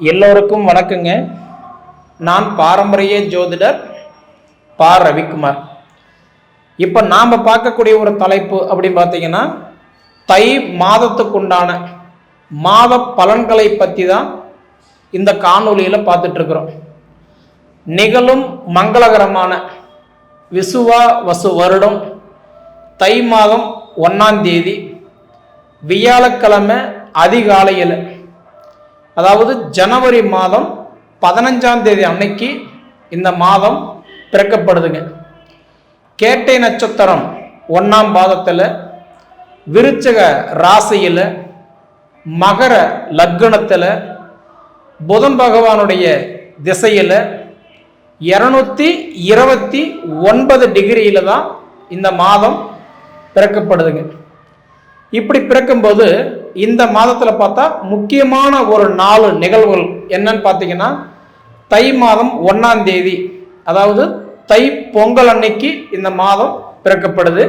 எல்லோருக்கும் வணக்கங்க. நான் பாரம்பரிய ஜோதிடர் பா. ரவிக்குமார். இப்போ நாம் பார்க்கக்கூடிய ஒரு தலைப்பு அப்படின்னு பார்த்தீங்கன்னா தை மாதத்துக்குண்டான மாத பலன்களை பற்றி தான் இந்த காணொலியில் பார்த்துட்ருக்குறோம். நிகழும் மங்களகரமான விசுவா வசு வருடம் தை மாதம் ஒன்றாம் தேதி வியாழக்கிழமை அதிகாலையில் அதாவது ஜனவரி மாதம் பதினஞ்சாம் தேதி அன்னைக்கு இந்த மாதம் பிறக்கப்படுதுங்க. கேட்டை நட்சத்திரம் ஒன்றாம் பாதத்தில் விருச்சக ராசியில் மகர லக்னத்தில் புதன் பகவானுடைய திசையில் இரநூத்தி இருபத்தி ஒன்பது டிகிரியில் தான் இந்த மாதம் பிறக்கப்படுதுங்க. இப்படி பிறக்கும்போது இந்த மாதத்தில் பார்த்தா முக்கியமான ஒரு நாலு நிகழ்வுகள் என்னன்னு பார்த்தீங்கன்னா தை மாதம் ஒன்றாம் தேதி அதாவது தை பொங்கல் அன்னைக்கு இந்த மாதம் பிறக்கப்படுது.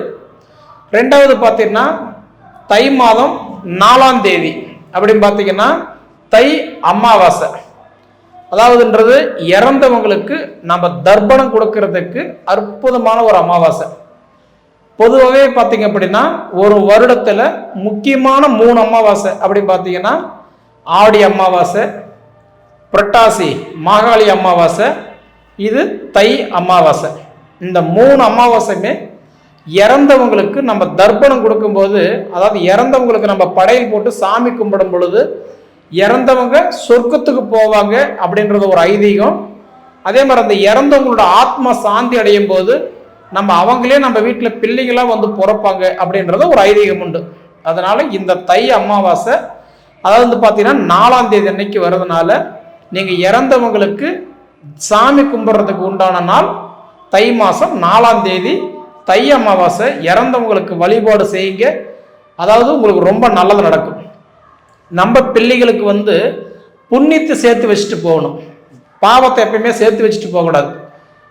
ரெண்டாவது பார்த்தீங்கன்னா தை மாதம் நாலாம் தேதி அப்படின்னு பார்த்தீங்கன்னா தை அமாவாசை. அதாவதுன்றது இறந்தவங்களுக்கு நம்ம தர்ப்பணம் கொடுக்கறதுக்கு அற்புதமான ஒரு அமாவாசை. பொதுவாகவே பார்த்தீங்க அப்படின்னா ஒரு வருடத்தில் முக்கியமான மூணு அமாவாசை அப்படின்னு பார்த்தீங்கன்னா ஆடி அமாவாசை புரட்டாசி மாகாளி அமாவாசை இது தை அமாவாசை. இந்த மூணு அமாவாசையுமே இறந்தவங்களுக்கு நம்ம தர்ப்பணம் கொடுக்கும்போது அதாவது இறந்தவங்களுக்கு நம்ம படையல் போட்டு சாமி கும்பிடும் பொழுது இறந்தவங்க சொர்க்கத்துக்கு போவாங்க அப்படின்றது ஒரு ஐதீகம். அதே மாதிரி அந்த இறந்தவங்களோட ஆத்மா சாந்தி அடையும் போது நம்ம அவங்களே நம்ம வீட்டில் பிள்ளைகளாக வந்து பிறப்பாங்க அப்படின்றது ஒரு ஐதீகம் உண்டு. அதனால இந்த தை அமாவாசை அதாவது வந்து பார்த்தீங்கன்னா நாலாம் தேதி அன்னைக்கு வர்றதுனால நீங்கள் இறந்தவங்களுக்கு சாமி கும்பிட்றதுக்கு உண்டான நாள் தை மாதம் நாலாம் தேதி. தை அமாவாசை இறந்தவங்களுக்கு வழிபாடு செய்யுங்க. அதாவது உங்களுக்கு ரொம்ப நல்லது நடக்கும். நம்ம பிள்ளைகளுக்கு வந்து புண்ணியத்தை சேர்த்து வச்சுட்டு போகணும். பாவத்தை எப்பயுமே சேர்த்து வச்சுட்டு போகக்கூடாது.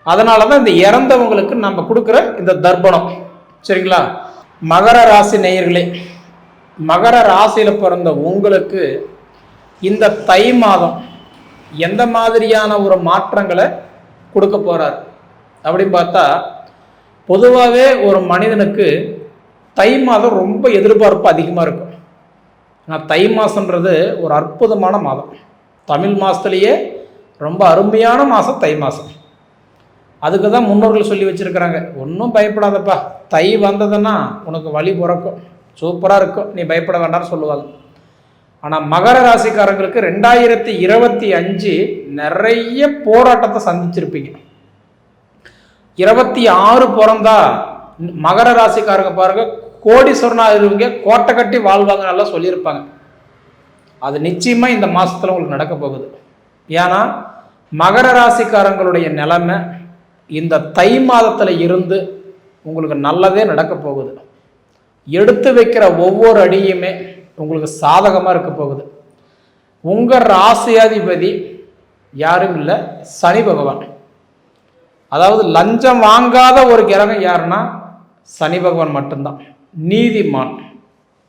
அதனால தான் இந்த இறந்தவங்களுக்கு நம்ம கொடுக்குற இந்த தர்ப்பணம். சரிங்களா? மகர ராசி நேயர்களே மகர ராசியில் பிறந்த உங்களுக்கு இந்த தை மாதம் எந்த மாதிரியான ஒரு மாற்றங்களை கொடுக்க போகிறார் அப்படின்னு பார்த்தா பொதுவாகவே ஒரு மனிதனுக்கு தை மாதம் ரொம்ப எதிர்பார்ப்பு அதிகமாக இருக்கும். ஆனால் தை மாதன்றது ஒரு அற்புதமான மாதம். தமிழ் மாதத்துலேயே ரொம்ப அருமையான மாதம் தை மாதம் அதுக்கு தான் முன்னோர்கள் சொல்லி வச்சுருக்கிறாங்க. ஒன்றும் பயப்படாதப்பா. தை வந்ததுன்னா உனக்கு வழி பிறக்கும். சூப்பராக இருக்கும். நீ பயப்பட வேண்டாம்னு சொல்லுவாங்க. ஆனால் மகர ராசிக்காரங்களுக்கு ரெண்டாயிரத்தி இருபத்தி அஞ்சு நிறைய போராட்டத்தை சந்திச்சிருப்பீங்க. இருபத்தி ஆறு பிறந்தா மகர ராசிக்காரங்க பாருங்க கோடீஸ்வரனா இருவங்க கோட்டை கட்டி வாழ்வாங்க நல்லா சொல்லியிருப்பாங்க. அது நிச்சயமாக இந்த மாதத்தில் உங்களுக்கு நடக்க போகுது. ஏன்னா மகர ராசிக்காரங்களுடைய நிலைமை இந்த தை மாதத்தில் இருந்து உங்களுக்கு நல்லதே நடக்க போகுது. எடுத்து வைக்கிற ஒவ்வொரு அடியுமே உங்களுக்கு சாதகமாக இருக்க போகுது. உங்கள் ராசியாதிபதி யாரும் இல்லை சனி பகவான். அதாவது லஞ்சம் வாங்காத ஒரு கிரகம் யாருன்னா சனி பகவான் மட்டும்தான். நீதிமான்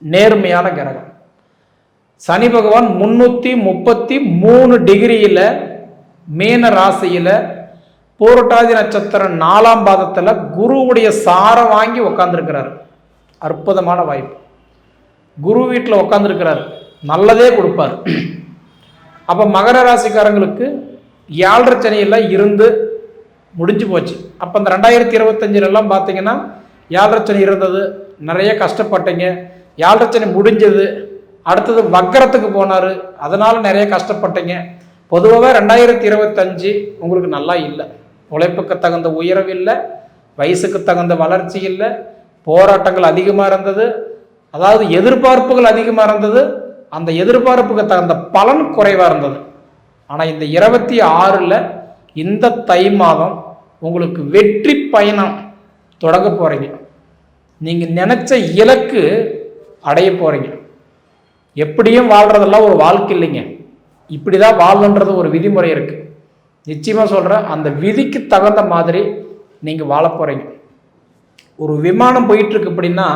நேர்மையான கிரகம். சனி பகவான் முன்னூற்றி முப்பத்தி மூணு டிகிரியில் மீன ராசியில் பூரட்டாதி நட்சத்திரம் நாலாம் பாதத்தில் குருவுடைய சாரம் வாங்கி உக்காந்துருக்கிறார். அற்புதமான வாய்ப்பு. குரு வீட்டில் உக்காந்துருக்கிறார். நல்லதே கொடுப்பார். அப்போ மகர ராசிக்காரங்களுக்கு ஏழரை சனியெல்லாம் இருந்து முடிஞ்சு போச்சு. அப்போ இந்த ரெண்டாயிரத்தி இருபத்தஞ்சிலெல்லாம் பார்த்தீங்கன்னா ஏழரை சனி இருந்தது நிறைய கஷ்டப்பட்டீங்க. ஏழரை சனி முடிஞ்சது அடுத்தது வக்கரத்துக்கு போனார். அதனால் நிறைய கஷ்டப்பட்டீங்க. பொதுவாக ரெண்டாயிரத்தி இருபத்தஞ்சு உங்களுக்கு நல்லா இல்லை. உழைப்புக்கு தகுந்த உயர்வு இல்லை வயசுக்கு தகுந்த வளர்ச்சி இல்லை போராட்டங்கள் அதிகமாக இருந்தது அதாவது எதிர்பார்ப்புகள் அதிகமாக இருந்தது அந்த எதிர்பார்ப்புக்கு தகுந்த பலன் குறைவாக இருந்தது. ஆனால் இந்த இருபத்தி ஆறில் இந்த தை மாதம் உங்களுக்கு வெற்றி பயணம் தொடங்க போகிறீங்க நீங்கள் நினச்ச இலக்கு அடைய போகிறீங்க எப்படியும் வாழ்கிறதெல்லாம் ஒரு வாழ்க்கை இல்லைங்க. இப்படி தான் வாழணுன்றது ஒரு விதிமுறை இருக்குது நிச்சயமாக சொல்கிறேன் அந்த விதிக்கு தகுந்த மாதிரி நீங்கள் வாழ போகிறீங்க ஒரு விமானம் போயிட்டுருக்கு அப்படின்னா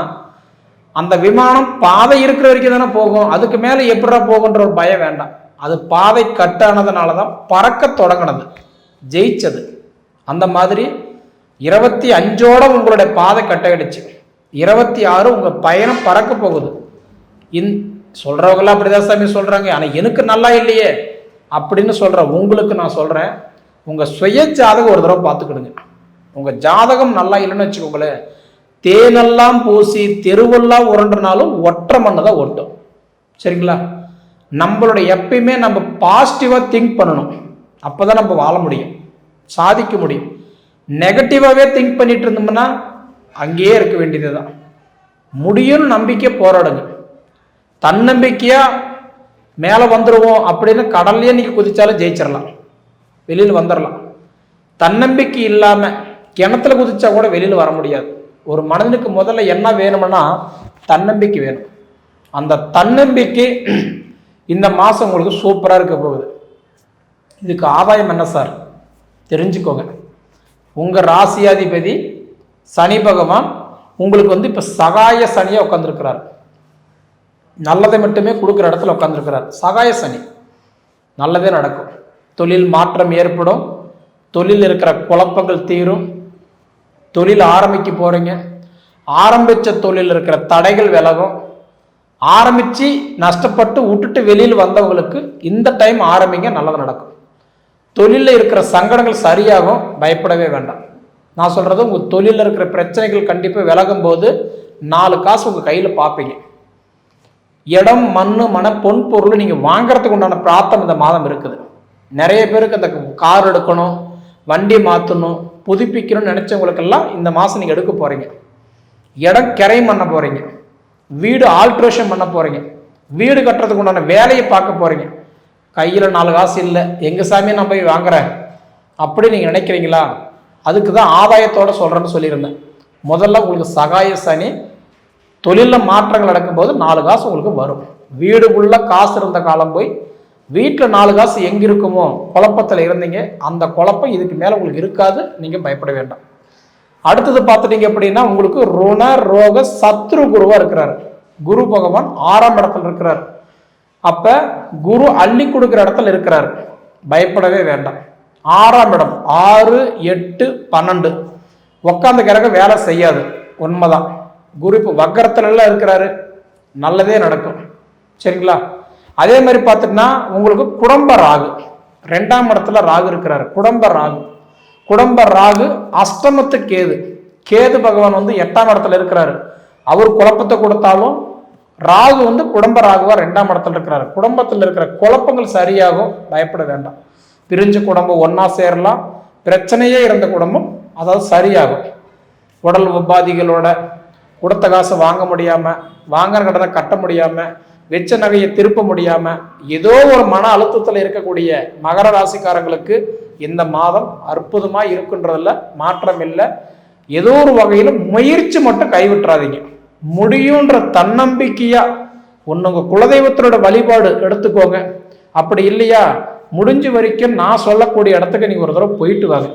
அந்த விமானம் பாதை இருக்கிற வரைக்கும் தானே போகும் அதுக்கு மேலே எப்படா போகுன்ற ஒரு பயம் வேண்டாம். அது பாதை கட்டானதுனால தான் பறக்க தொடங்கினது ஜெயிச்சது. அந்த மாதிரி இருபத்தி அஞ்சோட உங்களுடைய பாதை கட்டாயிடுச்சு. இருபத்தி ஆறு உங்கள் பயணம் பறக்க போகுது. இன் சொல்கிறவங்களாம் அப்படிதான் சாமி சொல்கிறாங்க ஆனால் எனக்கு நல்லா இல்லையே. அப்படின்னு சொல்கிற உங்களுக்கு நான் சொல்கிறேன் உங்கள் சுய ஜாதகம் ஒரு தடவை பார்த்துக்கிடுங்க. உங்கள் ஜாதகம் நல்லா இல்லைன்னு வச்சுக்கோங்களேன் தேனெல்லாம் பூசி தெருவெல்லாம் உருண்டுனாலும் ஒற்றை மண்ணை தான் ஒட்டும். சரிங்களா? நம்மளோட எப்பயுமே நம்ம பாசிட்டிவாக திங்க் பண்ணணும். அப்போ தான் நம்ம வாழ முடியும். சாதிக்க முடியும். நெகட்டிவாகவே திங்க் பண்ணிட்டு இருந்தோம்னா அங்கேயே இருக்க வேண்டியது தான் முடியும்னு நம்பிக்கை போராடுங்க. தன்னம்பிக்கையாக மேலே வந்துடுவோம் அப்படின்னு கடல்லையே நீங்கள் குதிச்சாலும் ஜெயிச்சிடலாம் வெளியில் வந்துடலாம் தன்னம்பிக்கை இல்லாமல் கிணத்துல குதிச்சா கூட வெளியில் வர முடியாது. ஒரு மனிதனுக்கு முதல்ல என்ன வேணும்னா தன்னம்பிக்கை வேணும். அந்த தன்னம்பிக்கை இந்த மாதம் உங்களுக்கு சூப்பராக இருக்க போகுது. இதுக்கு ஆதாயம் என்ன சார்? தெரிஞ்சுக்கோங்க. உங்கள் ராசியாதிபதி சனி பகவான் உங்களுக்கு வந்து இப்போ சகாய சனியாக உட்காந்துருக்கிறார் நல்லதை மட்டுமே கொடுக்குற இடத்துல உட்காந்துருக்கிறார் சகாய சனி. நல்லதே நடக்கும். தொழில் மாற்றம் ஏற்படும். தொழில் இருக்கிற குழப்பங்கள் தீரும். தொழில் ஆரம்பிக்க போகிறீங்க ஆரம்பித்த தொழில் இருக்கிற தடைகள் விலகும். ஆரம்பித்து நஷ்டப்பட்டு விட்டுட்டு வெளியில் வந்தவங்களுக்கு இந்த டைம் ஆரம்பிங்க நல்லது நடக்கும். தொழிலில் இருக்கிற சங்கடங்கள் சரியாகும் பயப்படவே வேண்டாம். நான் சொல்கிறது உங்கள் தொழிலில் இருக்கிற பிரச்சனைகள் கண்டிப்பாக விலகும் போது நாலு காசு உங்கள் கையில் பார்ப்பீங்க இடம் மண் மன பொன் பொருள் நீங்கள் வாங்குறதுக்கு உண்டான பிராத்தம் இந்த மாதம் இருக்குது. நிறைய பேருக்கு அந்த கார் எடுக்கணும் வண்டி மாற்றணும் புதுப்பிக்கணும்னு நினச்சவங்களுக்கெல்லாம் இந்த மாதம் நீங்கள் எடுக்க போகிறீங்க இடம் கிரை பண்ண போகிறீங்க வீடு ஆல்ட்ரேஷன் பண்ண போகிறீங்க வீடு கட்டுறதுக்கு உண்டான வேலையை பார்க்க போகிறீங்க கையில் நாலு காசு இல்லை எங்கள் சாமியை நான் போய் வாங்குறேன்? அப்படி நீங்கள் நினைக்கிறீங்களா? அதுக்கு தான் ஆதாயத்தோடு சொல்கிறேன்னு சொல்லியிருந்தேன். முதல்ல உங்களுக்கு சகாய சனி தொழிலில் மாற்றங்கள் நடக்கும்போது நாலு காசு உங்களுக்கு வரும். வீடு உள்ள காசு இருந்த காலம் போய் வீட்டில் நாலு காசு எங்கே இருக்குமோ குழப்பத்தில் இருந்தீங்க அந்த குழப்பம் இதுக்கு மேலே உங்களுக்கு இருக்காது நீங்கள் பயப்பட வேண்டாம். அடுத்தது பார்த்துட்டீங்க அப்படின்னா உங்களுக்கு ருண ரோக சத்ரு குருவாக இருக்கிறார். குரு பகவான் ஆறாம் இடத்துல இருக்கிறார். அப்போ குரு அள்ளி கொடுக்குற இடத்துல இருக்கிறார். பயப்படவே வேண்டாம். ஆறாம் இடம் ஆறு எட்டு பன்னெண்டு. உட்காந்த கிரகம் வேலை செய்யாது. உண்மைதான். குரு இப்போ வக்கரத்துலலாம் இருக்கிறாரு. நல்லதே நடக்கும். சரிங்களா? அதே மாதிரி பார்த்துட்டுனா உங்களுக்கு குடும்ப ராகு. ரெண்டாம் இடத்துல ராகு இருக்கிறாரு. குடும்ப ராகு. குடும்ப ராகு அஷ்டமத்து கேது. கேது பகவான் வந்து எட்டாம் இடத்துல இருக்கிறாரு. அவர் குழப்பத்தை கொடுத்தாலும் ராகு வந்து குடும்ப ராகுவா ரெண்டாம் இடத்துல இருக்கிறாரு. குடும்பத்தில் இருக்கிற குழப்பங்கள் சரியாகும். பயப்பட வேண்டாம். பிரிஞ்ச குடும்பம் ஒன்றா சேரலாம். பிரச்சனையே இருந்த குடும்பம் அதாவது சரியாகும். உடல் உபாதிகளோட கொடுத்த காசை வாங்க முடியாமல் வாங்குற கடனை கட்ட முடியாமல் வெச்ச நகையை திருப்ப முடியாமல் ஏதோ ஒரு மன அழுத்தத்தில் இருக்கக்கூடிய மகர ராசிக்காரங்களுக்கு இந்த மாதம் அற்புதமாக இருக்குன்றதில் மாற்றம் இல்லை. ஏதோ ஒரு வகையில் முயற்சி மட்டும் கைவிட்டுறாதீங்க. முடியுன்ற தன்னம்பிக்கையா உன்னுங்க குலதெய்வத்தினோட வழிபாடு எடுத்துக்கோங்க. அப்படி இல்லையா? முடிஞ்ச வரைக்கும் நான் சொல்லக்கூடிய இடத்துக்கு நீங்கள் ஒரு தடவை போயிட்டு வாங்க.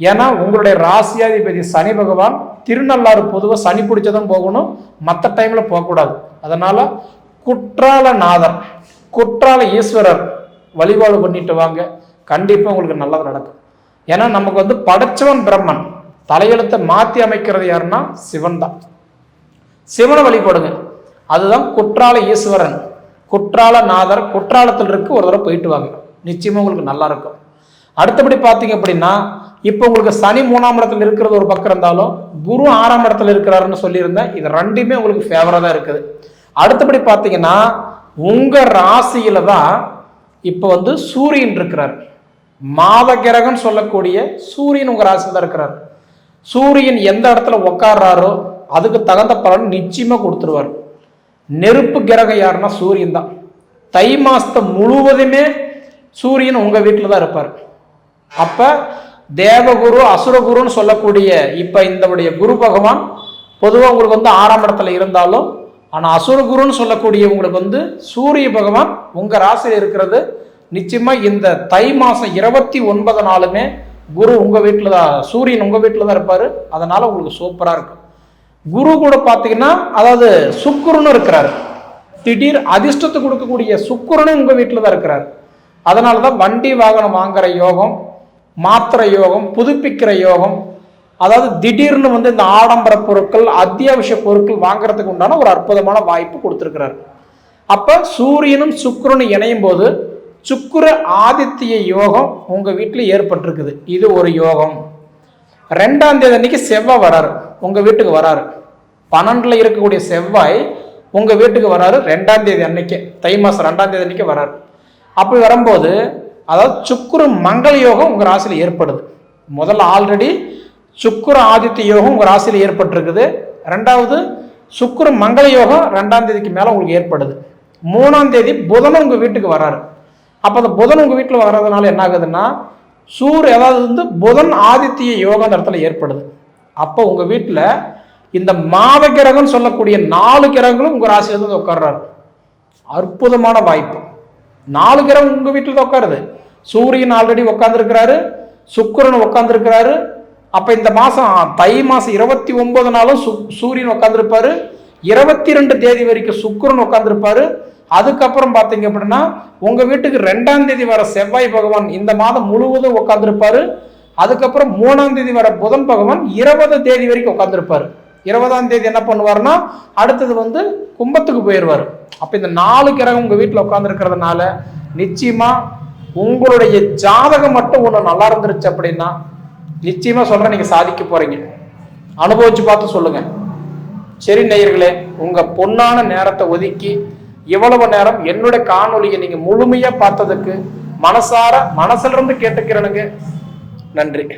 ஏன்னா உங்களுடைய ராசியாதிபதி சனி பகவான் திருநள்ளாறு பொதுவாக சனி பிடிச்சதும் போகணும் மற்ற டைமில் போகக்கூடாது. அதனால் குற்றால நாதர் குற்றால ஈஸ்வரர் வழிபாடு பண்ணிட்டு வாங்க. கண்டிப்பாக உங்களுக்கு நல்லது நடக்கும். ஏன்னா நமக்கு வந்து படைச்சவன் பிரம்மன். தலையெழுத்தை மாற்றி அமைக்கிறது யாருன்னா சிவன் தான். சிவனை வழிபடுங்க. அதுதான் குற்றால ஈஸ்வரன். குற்றால நாதர் குற்றாலத்தில் இருக்கு ஒரு தடவை போயிட்டு வாங்க. நிச்சயமாக உங்களுக்கு நல்லா இருக்கும். அடுத்தபடி பார்த்தீங்க அப்படின்னா இப்போ உங்களுக்கு சனி மூணாம் இடத்துல இருக்கிறது ஒரு பக்கம் இருந்தாலும் குரு ஆறாம் இடத்துல இருக்கிறாருன்னு சொல்லியிருந்தேன் இது ரெண்டுமே உங்களுக்கு ஃபேவராக தான் இருக்குது. அடுத்தபடி பார்த்தீங்கன்னா உங்கள் ராசியில் தான் இப்போ வந்து சூரியன் இருக்கிறார். மாத கிரகம்னு சொல்லக்கூடிய சூரியன் உங்கள் ராசியில் தான் இருக்கிறார். சூரியன் எந்த இடத்துல உட்கார்றாரோ அதுக்கு தகுந்த பலன் நிச்சயமாக கொடுத்துருவார். நெருப்பு கிரகம் யாருன்னா சூரியன் தான். தை மாதத்தை முழுவதுமே சூரியன் உங்கள் வீட்டில் தான் இருப்பார். அப்போ தேவகுரு அசுரகுருன்னு சொல்லக்கூடிய இப்போ இந்தவுடைய குரு பகவான் பொதுவாக உங்களுக்கு வந்து ஆறாம் இடத்துல இருந்தாலும் ஆனால் அசுரகுருன்னு சொல்லக்கூடிய உங்களுக்கு வந்து சூரிய பகவான் உங்கள் ராசியில் இருக்கிறது. நிச்சயமாக இந்த தை மாதம் இருபத்தி ஒன்பது நாளுமே குரு உங்கள் வீட்டில் தான் சூரியன் உங்கள் வீட்டில் தான் இருப்பார். அதனால் உங்களுக்கு சூப்பராக இருக்கும். குரு கூட பார்த்தீங்கன்னா அதாவது சுக்குருன்னு இருக்கிறார். திடீர் அதிர்ஷ்டத்தை கொடுக்கக்கூடிய சுக்குருன்னு உங்கள் வீட்டில் தான் இருக்கிறார். அதனால தான் வண்டி வாகனம் வாங்குற யோகம் மாத்திரை யோகம் புதுப்பிக்கிற யோகம் அதாவது திடீர்னு வந்து இந்த ஆடம்பர பொருட்கள் அத்தியாவசிய பொருட்கள் வாங்குறதுக்கு உண்டான ஒரு அற்புதமான வாய்ப்பு கொடுத்துருக்கிறார். அப்போ சூரியனும் சுக்கரனும் இணையும் போது சுக்கர ஆதித்ய யோகம் உங்கள் வீட்டில் ஏற்பட்டிருக்குது. இது ஒரு யோகம். ரெண்டாம் தேதி அன்னைக்கு செவ்வாய் வராரு. உங்கள் வீட்டுக்கு வராரு. பன்னெண்டில் இருக்கக்கூடிய செவ்வாய் உங்கள் வீட்டுக்கு வராரு ரெண்டாம் தேதி அன்னைக்கு. தை மாதம் ரெண்டாம் தேதி அன்னைக்கு வராரு. அப்படி வரும்போது அதாவது சுக்குரு மங்கள யோகம் உங்கள் ராசியில் ஏற்படுது. முதல்ல ஆல்ரெடி சுக்குர ஆதித்ய யோகம் உங்கள் ராசியில் ஏற்பட்டிருக்குது. ரெண்டாவது சுக்குர மங்கள யோகம் ரெண்டாம் தேதிக்கு மேலே உங்களுக்கு ஏற்படுது. மூணாம் தேதி புதனும் உங்கள் வீட்டுக்கு வராரு. அப்போ அந்த புதன் உங்கள் வீட்டில் வர்றதுனால என்ன ஆகுதுன்னா சூர் ஏதாவது வந்து புதன் ஆதித்ய யோகம் அந்த இடத்துல ஏற்படுது. அப்போ உங்கள் வீட்டில் இந்த மாத கிரகம் சொல்லக்கூடிய நாலு கிரகங்களும் உங்கள் ராசியில் வந்து உட்கார்றாரு. அற்புதமான வாய்ப்பு. நாலு கிரகம் உங்கள் வீட்டில் தான் உட்காருது. சூரியன் ஆல்ரெடி உட்காந்துருக்கிறாரு சுக்கரன் உட்காந்துருக்கிறாரு அப்போ இந்த மாதம் தை மாதம் இருபத்தி ஒன்பது நாளும் சு சூரியன் உட்காந்துருப்பாரு இருபத்தி ரெண்டு தேதி வரைக்கும் சுக்கரன் உட்காந்துருப்பாரு அதுக்கப்புறம் பார்த்தீங்க அப்படின்னா உங்கள் வீட்டுக்கு ரெண்டாம் தேதி வர செவ்வாய் பகவான் இந்த மாதம் முழுவதும் உட்காந்துருப்பாரு அதுக்கப்புறம் மூணாம் தேதி வர புதன் பகவான் இருபது தேதி வரைக்கும் உட்காந்துருப்பாரு இருபதாம் தேதி என்ன பண்ணுவாருன்னா அடுத்தது வந்து கும்பத்துக்கு போயிடுவார் அப்போ இந்த நாலு கிரகம் உங்கள் வீட்டில் உட்காந்துருக்கிறதுனால நிச்சயமாக உங்களுடைய ஜாதகம் மட்டும் ஒன்று நல்லா இருந்துருச்சு அப்படின்னா நிச்சயமா சொல்றேன் நீங்க சாதிக்க போறீங்க. அனுபவிச்சு பார்த்து சொல்லுங்க. சரி நேயர்களே உங்க பொன்னான நேரத்தை ஒதுக்கி இவ்வளவு நேரம் என்னுடைய காணொலியை நீங்க முழுமையா பார்த்ததுக்கு மனசார மனசுல இருந்து கேட்டுக்கிறேனுங்க. நன்றி.